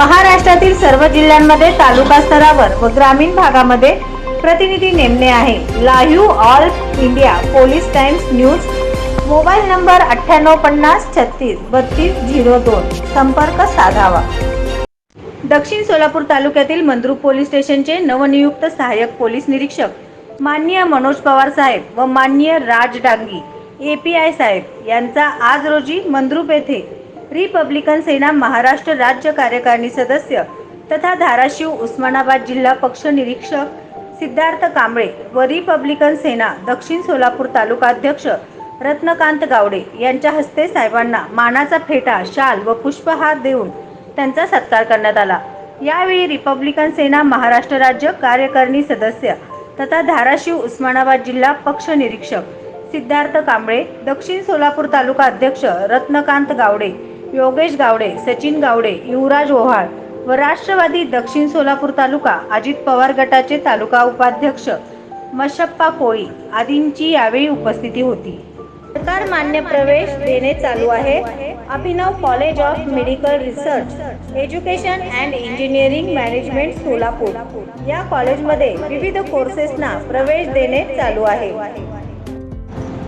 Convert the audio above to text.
महाराष्ट्रातील सर्व जिल्ह्यांमध्ये तालुका स्तरावर व ग्रामीण भागामध्ये प्रतिनिधी नेमणे आहे. Live all India police times news. Mobile number अठ्ठ्याण्णव पन्नास छत्तीस बत्तीस झिरो दोन. संपर्क साधावा. दक्षिण सोलापूर तालुक्यातील मंद्रुप पोलीस स्टेशनचे नवनियुक्त सहाय्यक पोलीस निरीक्षक माननीय मनोज पवार साहेब व माननीय Raj Dangi A P I साहेब यांचा आज रोजी मंद्रुप येथे रिपब्लिकन सेना महाराष्ट्र राज्य कार्यकारिणी सदस्य तथा धाराशिव उस्मानाबाद जिल्हा पक्ष निरीक्षक सिद्धार्थ कांबळे व रिपब्लिकन सेना दक्षिण सोलापूर तालुका अध्यक्ष रत्नकांत गावडे यांच्या हस्ते साहेबांना मानाचा फेटा शाल व पुष्पहार देऊन त्यांचा सत्कार करण्यात आला. यावेळी रिपब्लिकन सेना महाराष्ट्र राज्य कार्यकारिणी सदस्य तथा धाराशिव उस्मानाबाद जिल्हा पक्ष निरीक्षक सिद्धार्थ कांबळे दक्षिण सोलापूर तालुका अध्यक्ष रत्नकांत गावडे योगेश गावडे सचिन गावडे युवराज ओहाळ व राष्ट्रवादी दक्षिण सोलापूर तालुका अजित पवार गटाचे तालुका उपाध्यक्ष मशप्पा कोळी आदींची यावेळी उपस्थिती होती. सरकार मान्य प्रवेश देणे चालू आहे. Abhinav college of medical research education and engineering management Solapur. या कॉलेजमध्ये विविध कोर्सेसना प्रवेश देणे चालू आहे.